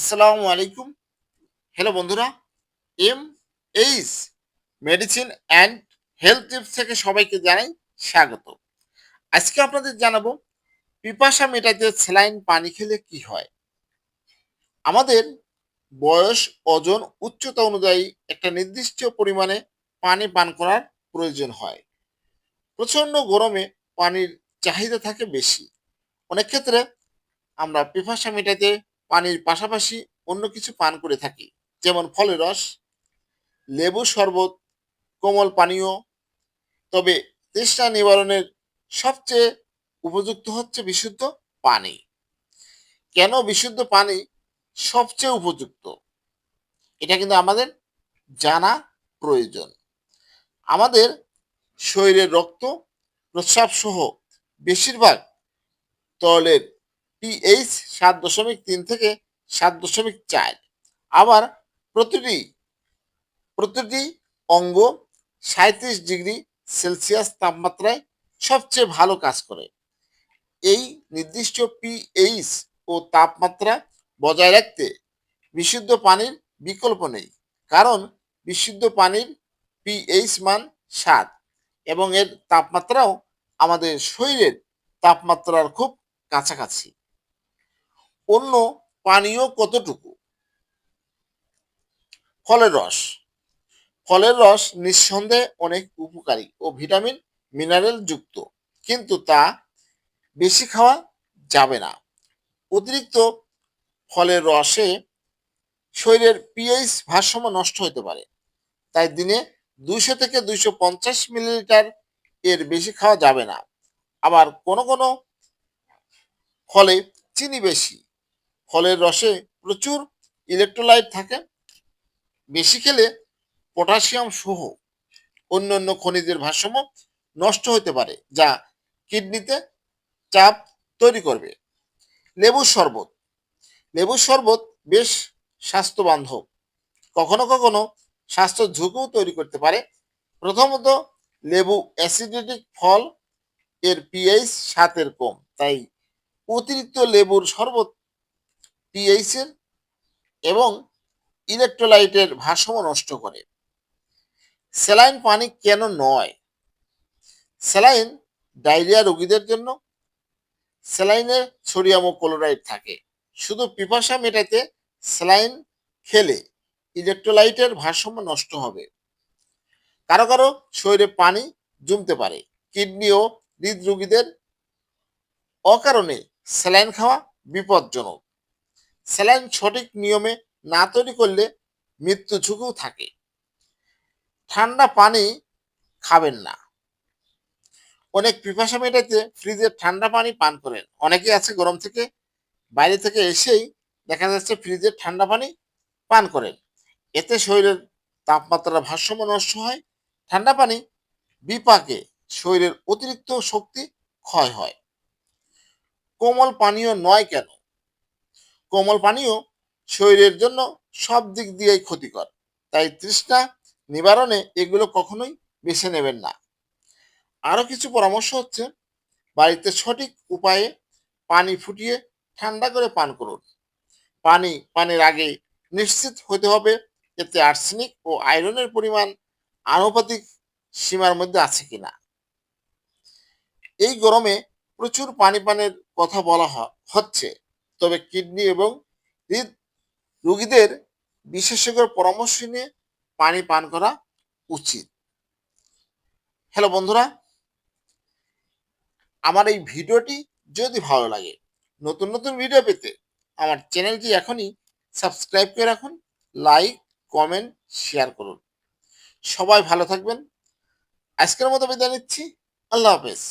আসসালামু আলাইকুম। হ্যালো বন্ধুরা M H medicine and health tips থেকে সবাইকে জানাই স্বাগত। আজকে আপনাদের জানাব, পিপাসা মেটাতে স্যালাইন পানি খেলে কি হয়? আমাদের বয়স, ওজন, উচ্চতা অনুযায়ী একটা নির্দিষ্ট পরিমাণে পানি পান করার প্রয়োজন হয়। প্রচণ্ড গরমে পানির চাহিদা থাকে বেশি। অনেক ক্ষেত্রে আমরা পিপাসা মেটাতে পানির পাশাপাশি অন্য কিছু পান করে থাকি, যেমন ফলের রস, লেবু শরবত, কোমল পানীয়। তবে তৃষ্ণা নিবারণের সবচেয়ে উপযুক্ত হচ্ছে বিশুদ্ধ পানি। কেন বিশুদ্ধ পানি সবচেয়ে উপযুক্ত? এটা কিন্তু আমাদের জানা প্রয়োজন। আমাদের শরীরের রক্ত প্রস্রাব সহ বেশিরভাগ তরলের পিএইচ সাত দশমিক তিন থেকে সাত দশমিক চার। আবার প্রতিটি প্রতিটি অঙ্গ সাঁত্রিশ ডিগ্রি সেলসিয়াস তাপমাত্রায় সবচেয়ে ভালো কাজ করে। এই নির্দিষ্ট পিএইচ ও তাপমাত্রা বজায় রাখতে বিশুদ্ধ পানির বিকল্প নেই, কারণ বিশুদ্ধ পানির পিএইচ মান সাত এবং এর তাপমাত্রাও আমাদের শরীরের তাপমাত্রার খুব কাছাকাছি। অন্য পানীয় কতটুকু? ফলের রস। ফলের রস নিঃসন্দেহে অনেক উপকারী ও ভিটামিন, মিনারেল যুক্ত, কিন্তু তা বেশি খাওয়া যাবে না। অতিরিক্ত ফলের রসে শরীরের পিএইচ ভারসাম্য নষ্ট হতে পারে। তাই দিনে দুইশো থেকে দুইশো পঞ্চাশ মিলিলিটার এর বেশি খাওয়া যাবে না। আবার কোনো কোনো ফলে চিনি বেশি ফলের রসে প্রচুর ইলেকট্রোলাইট থাকে। বেশি খেলে পটাশিয়াম সহ অন্য অন্য খনিজের ভারসাম্য নষ্ট হতে পারে, যা কিডনিতে চাপ তৈরি করবে। লেবুর শরবত। লেবুর শরবত বেশ স্বাস্থ্যবান্ধব। কখনো কখনো স্বাস্থ্য ঝুঁকিও তৈরি করতে পারে। প্রথমত, লেবু অ্যাসিডেটিক ফল এর পিএইচ সাতের কম, তাই অতিরিক্ত লেবুর শরবত পিএইচের এবং ইলেকট্রোলাইটের ভারসাম্য নষ্ট করে। স্যালাইন পানি কেন নয়? স্যালাইন ডায়রিয়া রোগীদের জন্য। স্যালাইনে সোডিয়াম ও ক্লোরাইড থাকে। শুধু পিপাসা মেটাতে স্যালাইন খেলে ইলেকট্রোলাইটের ভারসাম্য নষ্ট হবে। কারও কারও শরীরে পানি জমতে পারে। কিডনি ও হৃদরোগীদের অকারণে স্যালাইন খাওয়া বিপজ্জনক। স্যালাইন সঠিক নিয়মে না তৈরি করলে মৃত্যু ঝুঁকিও থাকে। ঠান্ডা পানি খাবেন না। অনেক পিপাসা মেটাতে ফ্রিজের ঠান্ডা পানি পান করেন। অনেকে আছে গরম থেকে বাইরে থেকে এসেই দেখা যাচ্ছে ফ্রিজের ঠান্ডা পানি পান করেন। এতে শরীরের তাপমাত্রার ভারসাম্য নষ্ট হয়, ঠান্ডা পানি বিপাকে শরীরের অতিরিক্ত শক্তি ক্ষয় হয়। কোমল পানীয় নয় কেন? কোমল পানীয় শরীরের জন্য সব দিক দিয়েই ক্ষতিকর। তাই তৃষ্ণা নিবারণে এগুলো কখনোই বেছে নেবেন না। আরও কিছু পরামর্শ হচ্ছে, বাড়িতে সঠিক উপায়ে পানি ফুটিয়ে ঠান্ডা করে পান করুন। পানি পানির আগে নিশ্চিত হতে হবে এতে আর্সেনিক ও আয়রনের পরিমাণ আনুপাতিক সীমার মধ্যে আছে কিনা। এই গরমে প্রচুর পানি পানের কথা বলা হচ্ছে। তবে কিডনি এবং হৃদ রোগীদের বিশেষজ্ঞের পরামর্শ নিয়ে পানি পান করা উচিত। হ্যালো বন্ধুরা, আমার এই ভিডিওটি যদি ভালো লাগে, নতুন নতুন ভিডিও পেতে আমার চ্যানেলটি এখনই সাবস্ক্রাইব করে রাখুন, লাইক, কমেন্ট, শেয়ার করুন। সবাই ভালো থাকবেন। আজকের মতো বিদায় নিচ্ছি। আল্লাহ হাফেজ।